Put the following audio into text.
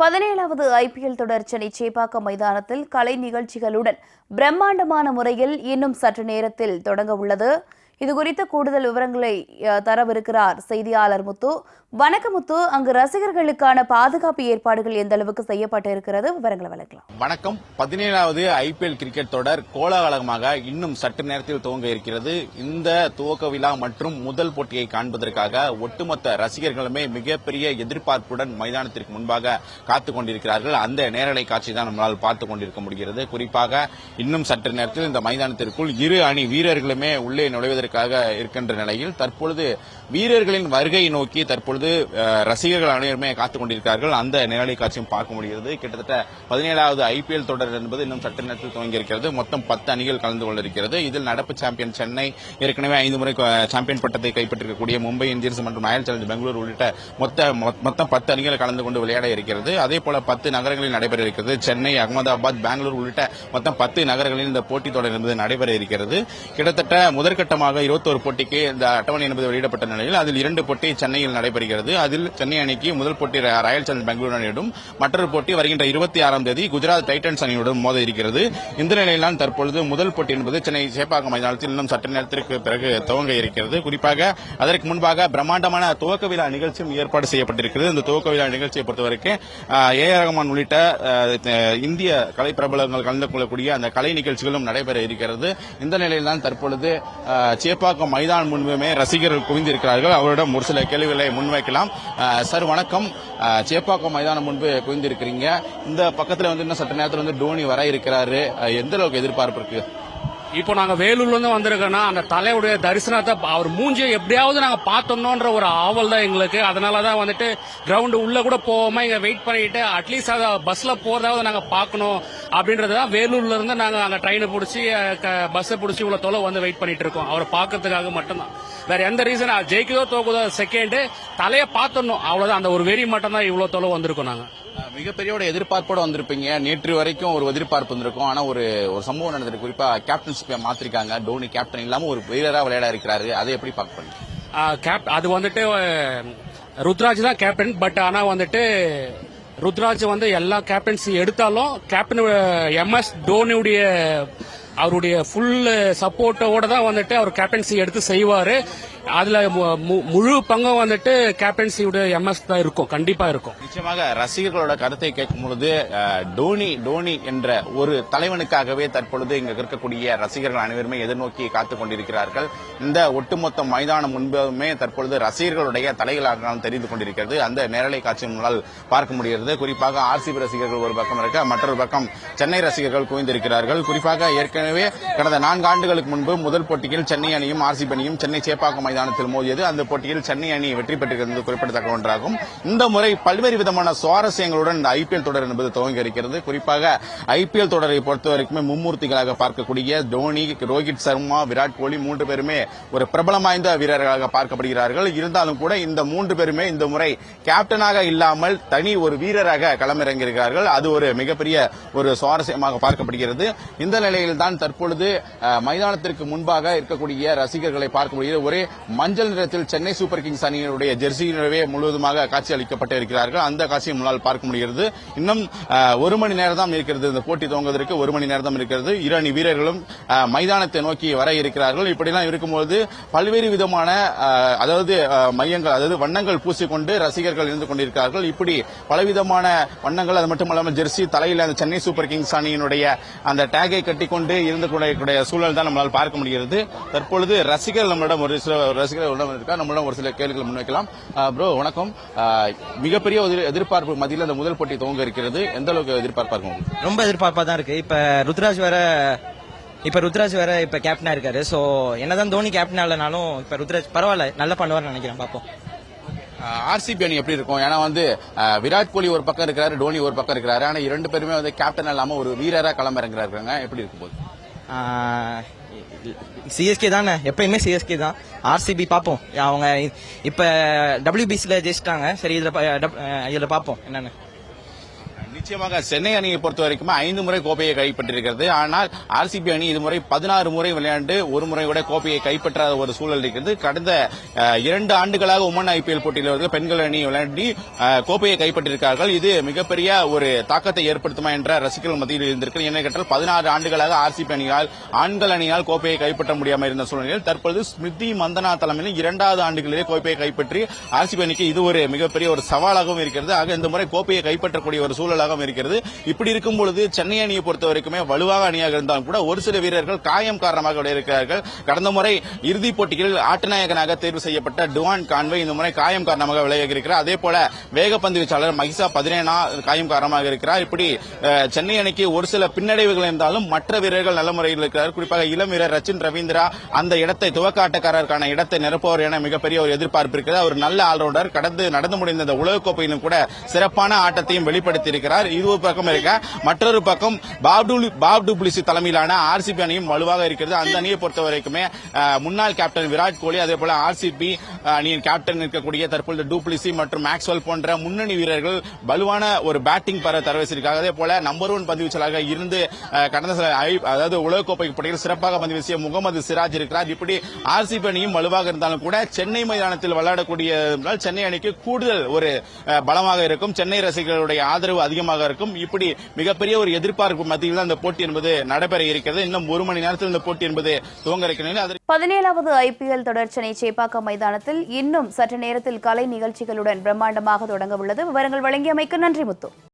பதினேழாவது ஐபிஎல் தொடர் சென்னை சேப்பாக்கம் மைதானத்தில் கலை நிகழ்ச்சிகளுடன் பிரம்மாண்டமான முறையில் இன்னும் சற்று நேரத்தில் தொடங்க உள்ளது. இதுகுறித்த கூடுதல் விவரங்களை தரவிருக்கிறார் செய்தியாளர் முத்து. வணக்கம் முத்து. அங்கு ரசிகர்களுக்கான பாதுகாப்பு ஏற்பாடுகள் எந்த அளவுக்கு செய்யப்பட்டு இருக்கிறது விவரங்களை வழங்கலாம் வணக்கம். பதினேழாவது ஐபிஎல் கிரிக்கெட் தொடர் கோலாகலமாக இன்னும் சற்று நேரத்தில் துவங்க இருக்கிறது. இந்த துவக்க விழா மற்றும் முதல் போட்டியை காண்பதற்காக ஒட்டுமொத்த ரசிகர்களுமே மிகப்பெரிய எதிர்பார்ப்புடன் மைதானத்திற்கு முன்பாக காத்துக் கொண்டிருக்கிறார்கள். அந்த நேரலை காட்சி தான் நம்மளால் பார்த்துக் கொண்டிருக்க முடிகிறது. குறிப்பாக இன்னும் சற்று நேரத்தில் இந்த மைதானத்திற்குள் இரு அணி வீரர்களுமே உள்ளே நுழைவதற்கு நுழைவதற்காக இருக்கின்ற நிலையில் தற்பொழுது வீரர்களின் வருகையை நோக்கி தற்பொழுது ரசிகர்கள் அனைவருமே காத்துக் கொண்டிருக்கிறார்கள். அந்த நேரலை காட்சியும் பார்க்க முடிகிறது. கிட்டத்தட்ட பதினேழாவது ஐபிஎல் தொடர் என்பது இன்னும் சற்று நேரத்தில் துவங்கி இருக்கிறது மொத்தம் பத்து அணிகள் கலந்து கொண்டிருக்கிறது. இதில் நடப்பு சாம்பியன் சென்னை ஏற்கனவே ஐந்து முறை சாம்பியன் பட்டத்தை கைப்பற்றிருக்கக்கூடிய மும்பை இந்தியன்ஸ் மற்றும் ராயல் சேலஞ்ச் பெங்களூர் உள்ளிட்ட மொத்த மொத்தம் பத்து அணிகள் கலந்து கொண்டு விளையாட இருக்கிறது. அதே போல பத்து நகரங்களில் நடைபெற இருக்கிறது. சென்னை அகமதாபாத் பெங்களூர் உள்ளிட்ட மொத்தம் பத்து நகரங்களில் இந்த போட்டித் தொடர் என்பது நடைபெற இருக்கிறது. கிட்டத்தட்ட முதற்கட்டமாக இருபத்தோரு போட்டிக்கு இந்த அட்டவணை என்பது வெளியிடப்பட்ட நிலையில் அதில் இரண்டு போட்டி சென்னையில் நடைபெறுகிறது. அதில் சென்னை அணிக்கு முதல் போட்டி ராயல் சேலஞ்ச் பெங்களூர் அணியிடம் மற்றொரு போட்டி வருகின்ற இருபத்தி ஆறாம் தேதி குஜராத் டைட்டன்ஸ் அணியுடன் மோத இருக்கிறது. இந்த நிலையில்தான் தற்பொழுது முதல் போட்டி என்பது சென்னை சேப்பாக்கம் மைதானத்தில் இன்னும் சற்று நேரத்திற்கு பிறகு துவங்க இருக்கிறது. குறிப்பாக அதற்கு முன்பாக பிரம்மாண்டமான துவக்க விழா நிகழ்ச்சியும் ஏற்பாடு செய்யப்பட்டிருக்கிறது. இந்த துவக்க விழா நிகழ்ச்சியை பொறுத்தவரைக்கும் ஏ ரஹமான் உள்ளிட்ட இந்திய கலை பிரபலங்கள் கலந்து கொள்ளக்கூடிய அந்த கலை நிகழ்ச்சிகளும் நடைபெற இருக்கிறது. இந்த நிலையில்தான் தற்பொழுது சேப்பாக்கம் மைதானம் முன்புமே ரசிகர்கள் இருக்கிறார்கள். அவரிடம் ஒரு சில கேள்விகளை முன்வைக்கலாம். சார் வணக்கம். சேப்பாக்கம் மைதானம் முன்பு குவிந்திருக்கிறீங்க. இந்த பக்கத்தில் வந்து இன்னும் சற்று நேரத்தில் வந்து டோனி வர இருக்கிறாரு. எந்த அளவுக்கு எதிர்பார்ப்பு இருக்கு? இப்போ நாங்க வேலூர்ல இருந்து வந்திருக்கோம்னா அந்த தலையுடைய தரிசனத்தை அவர் மூஞ்சியை எப்படியாவது நாங்க பார்த்தோம்ன்ற ஒரு ஆவல் தான் எங்களுக்கு. அதனாலதான் வந்துட்டு கிரவுண்டு உள்ள கூட போகாம இங்க வெயிட் பண்ணிட்டு அட்லீஸ்ட் அதை பஸ்ல போறதாவது நாங்க பார்க்கணும். அப்படின்றது தான் வேலூர்ல இருந்து நாங்க அங்க ட்ரெயினை பிடிச்சி பஸ்ஸை பிடிச்சி இவ்வளவு தொலை வந்து வெயிட் பண்ணிட்டு இருக்கோம். அவரை பார்க்கறதுக்காக மட்டும்தான். வேற எந்த ரீசன் ஜெயிக்குதோ தோக்குதோ செகண்ட் தலையை பார்த்தோம் அவ்வளவுதான். அந்த ஒரு வெறி மட்டும் தான் இவ்வளவு தொலை வந்திருக்கோம் நாங்க. மிகப்பெரிய ஒரு எதிர்பார்ப்போட வந்திருப்பீங்க. நேற்று வரைக்கும் ஒரு எதிர்பார்ப்பு வந்திருக்கும். ஆனா ஒரு ஒரு சம்பவம் நடந்திருக்கு. குறிப்பா கேப்டன்ஷிப்பை மாத்திருக்காங்க. டோனி கேப்டன் இல்லாம ஒரு வீரரா விளையாட இருக்கிறாரு. அதை எப்படி பார்க்க அது வந்துட்டு ருத்ராஜ் தான் கேப்டன் பட் ஆனா வந்துட்டு ருத்ராஜ் வந்து எல்லா கேப்டன்சி எடுத்தாலும் கேப்டன் எம்எஸ் தோனியுடைய அவருடைய ஃபுல் சப்போர்ட்டோட தான் வந்துட்டு அவர் கேப்டன்சி எடுத்து செய்வாரு. அதுல மு- மு- முழு பங்கும் வந்துட்டு கேப்டன்சியோட எம்எஸ் தான் இருக்கும். கண்டிப்பா இருக்கும். நிச்சயமாக ரசிகர்களோட கருத்தை கேட்கும் பொழுது டோனி டோனி என்ற ஒரு தலைவனுக்காகவே தற்பொழுது இங்க இருக்கக்கூடிய ரசிகர்கள் அனைவருமே எதிர்நோக்கி காத்துக் கொண்டிருக்கிறார்கள். இந்த ஒட்டுமொத்த மைதானம் முன்புமே தற்பொழுது ரசிகர்களுடைய தலைகளாக தெரிந்து கொண்டிருக்கிறது. அந்த நேரலை காட்சி முன்னால் பார்க்க முடிகிறது. குறிப்பாக ஆர்சிபி ரசிகர்கள் ஒரு பக்கம் இருக்க மற்றொரு பக்கம் சென்னை ரசிகர்கள் குவிந்திருக்கிறார்கள். குறிப்பாக ஏற்கனவே கடந்த நான்கு ஆண்டுகளுக்கு முன்பு முதல் போட்டியில் சென்னை அணியும் ஆர்சிபி அணியும் சென்னை சேப்பாக்கம் மைதானத்தில் மோதியது. அந்த போட்டியில் சென்னை அணி வெற்றி பெற்றிருந்தது குறிப்பிடத்தக்க ஒன்றாகும். இந்த முறை பல்வேறு விதமான சுவாரஸ்யங்களுடன் இந்த ஐபிஎல் தொடர் என்பது துவங்கி இருக்கிறது. குறிப்பாக ஐபிஎல் தொடரை பொறுத்தவரைக்குமே மும்மூர்த்திகளாக பார்க்கக்கூடிய தோனி ரோஹித் சர்மா விராட் கோலி மூன்று பேருமே ஒரு பிரபலம் வாய்ந்த வீரர்களாக பார்க்கப்படுகிறார்கள். இருந்தாலும் கூட இந்த மூன்று பேருமே இந்த முறை கேப்டனாக இல்லாமல் தனி ஒரு வீரராக களமிறங்கியிருக்கிறார்கள். அது ஒரு மிகப்பெரிய ஒரு சுவாரஸ்யமாக பார்க்கப்படுகிறது. இந்த நிலையில்தான் தற்பொழுது மைதானத்திற்கு முன்பாக இருக்கக்கூடிய ரசிகர்களை பார்க்க முடிகிறது ஒரே மஞ்சள் நிறத்தில் சென்னை சூப்பர் கிங்ஸ் அணியினுடைய ஜெர்சியினவே முழுவதுமாக காட்சி அளிக்கப்பட்டு இருக்கிறார்கள் அந்த காட்சியை முன்னால் பார்க்க முடிகிறது. இன்னும் ஒரு மணி நேரம் தான் இருக்கிறது. இந்த போட்டி துவங்குவதற்கு ஒரு மணி நேரம் தான் இருக்கிறது. இரு அணி வீரர்களும் மைதானத்தை நோக்கி வர இருக்கிறார்கள். இப்படிலாம் இருக்கும்போது பல்வேறு விதமான அதாவது மையங்கள் அதாவது வண்ணங்கள் பூசிக்கொண்டு ரசிகர்கள் இருந்து கொண்டிருக்கிறார்கள். இப்படி பலவிதமான வண்ணங்கள் அது மட்டும் இல்லாமல் ஜெர்சி தலையில் அந்த சென்னை சூப்பர் கிங்ஸ் அணியினுடைய அந்த டேகை கட்டிக்கொண்டு இருந்து கொண்டிருக்கிற சூழல் தான் நம்மளால் பார்க்க முடிகிறது. தற்பொழுது ரசிகர்கள் நம்மளிடம் ஒரு சில ரசிகர்கள் இருக்கா நம்மளிடம் ஒரு சில கேள்விகள் முன்வைக்கலாம். ப்ரோ வணக்கம். மிகப்பெரிய எதிர்பார்ப்பு மத்தியில் அந்த முதல் போட்டி துவங்க இருக்கிறது. எந்த அளவுக்கு எதிர்பார்ப்பாக இருக்கும் ரொம்ப எதிர்பார்ப்பா தான் இருக்கு. இப்ப ருத்ராஜ் வேற இப்ப ருத்ராஜ் வேற இப்ப கேப்டனா இருக்காரு. சோ என்னதான் தோனி கேப்டனா இல்லனாலும் இப்ப ருத்ராஜ் பரவாயில்ல நல்லா பண்ணுவார்னு நினைக்கிறேன் பாப்போம் ஆர்சிபி அணி எப்படி இருக்கும்? ஏன்னா வந்து விராட் கோலி ஒரு பக்கம் இருக்கிறாரு டோனி ஒரு பக்கம் இருக்கிறாரு. ஆனா இரண்டு பேருமே வந்து கேப்டன் இல்லாம ஒரு வீரரா களமிறங்குறாங்க எப்படி இருக்கும் போது? சிஎஸ்கே தானே? எப்பயுமே சிஎஸ்கே தான். ஆர்சிபி பார்ப்போம். அவங்க இப்போ டபிள்யூபிசியில் ஜெயிச்சிட்டாங்க. சரி இதில் இதில் பார்ப்போம். என்னென்னு. நிச்சயமாக சென்னை அணியை பொறுத்த வரைக்கும் ஐந்து முறை கோப்பையை கைப்பற்றிருக்கிறது ஆனால் ஆர்சிபி அணி இதுமுறை பதினாறு முறை விளையாண்டு ஒரு முறை கூட கோப்பையை கைப்பற்றாத ஒரு சூழல் இருக்கிறது. கடந்த இரண்டு ஆண்டுகளாக உமன் ஐபிஎல் போட்டியில் பெண்கள் அணி விளையாடி கோப்பையை கைப்பற்றியிருக்கார்கள். இது மிகப்பெரிய ஒரு தாக்கத்தை ஏற்படுத்துமா என்ற ரசிகர்கள் மத்தியில் இருந்திருக்கு என்ன கேட்டால் பதினாறு ஆண்டுகளாக ஆர்சிபி அணியால் ஆண்கள் அணியால் கோப்பையை கைப்பற்ற முடியாமல் இருந்த சூழ்நிலையில் தற்பொழுது ஸ்மிருதி மந்தனா தலைமையில் இரண்டாவது ஆண்டுகளிலே கோப்பையை கைப்பற்றி ஆர்சிபி அணிக்கு இது ஒரு மிகப்பெரிய ஒரு சவாலாகவும் இருக்கிறது. ஆக இந்த முறை கோப்பையை கைப்பற்றக்கூடிய ஒரு சூழலாகவும் இருக்கிறது. இப்படி இருக்கும் பொழுது சென்னை அணியை பொறுத்த வரைக்குமே வலுவாக அணியாக இருந்தாலும் கூட ஒரு சில வீரர்கள் காயம் காரணமாக விளையாடி இருக்கிறார்கள். கடந்த முறை இறுதிப் போட்டியில் ஆட்டநாயகனாக தேர்வு செய்யப்பட்ட டுவான் கான்வே இந்த முறை காயம் காரணமாக விளையாகி இருக்கிறார். அதே போல வேகப்பந்து வீச்சாளர் மகிசா பதினேனா காயம் காரணமாக இருக்கிறார். இப்படி சென்னை அணிக்கு ஒரு சில பின்னடைவுகள் இருந்தாலும் மற்ற வீரர்கள் நல்ல முறையில் இருக்கிறார் குறிப்பாக இளம் வீரர் ரச்சின் ரவீந்திரா அந்த இடத்தை துவக்க ஆட்டக்காரருக்கான இடத்தை நிரப்புவார் என மிகப்பெரிய ஒரு எதிர்பார்ப்பு இருக்கிறது. அவர் நல்ல ஆல்ரவுண்டர். கடந்து நடந்து முடிந்த இந்த உலகக்கோப்பையிலும் கூட சிறப்பான ஆட்டத்தையும் இருக்கிறார் இது ஒரு பக்கம் இருக்க? மற்றொரு பக்கம் பாப் டு பாப் தலைமையிலான ஆர்சிபி அணியும் வலுவாக இருக்கிறது. அந்த அணியை பொறுத்த வரைக்குமே முன்னாள் கேப்டன் விராட் கோலி அதே போல ஆர்சிபி அணியின் கேப்டன் இருக்கக்கூடிய தற்பொழுது டூப்ளிசி மற்றும் மேக்ஸ்வெல் போன்ற முன்னணி வீரர்கள் வலுவான ஒரு பேட்டிங் பெற தரவசிருக்காங்க அதே போல நம்பர் ஒன் பந்து வீச்சலாக இருந்து கடந்த சில அதாவது உலகக்கோப்பை போட்டியில் சிறப்பாக பந்து வீசிய முகமது சிராஜ் இருக்கிறார். இப்படி ஆர்சிபி அணியும் வலுவாக இருந்தாலும் கூட சென்னை மைதானத்தில் விளையாடக்கூடிய சென்னை அணிக்கு கூடுதல் ஒரு பலமாக இருக்கும். சென்னை ரசிகர்களுடைய ஆதரவு அதிகமாக இருக்கும். இப்படி மிகப்பெரிய ஒரு எதிர்பார்ப்பு மத்தியில் தான் இந்த போட்டி என்பது நடைபெற இருக்கிறது. இன்னும் ஒரு மணி நேரத்தில் இந்த போட்டி என்பது துவங்க இருக்கிறது பதினேழாவது ஐபிஎல் தொடர் சென்னை சேப்பாக்கம் மைதானத்தில் இன்னும் சற்று நேரத்தில் கலை நிகழ்ச்சிகளுடன் பிரம்மாண்டமாக தொடங்க உள்ளது. விவரங்கள் வழங்கியமைக்கு நன்றி முத்து.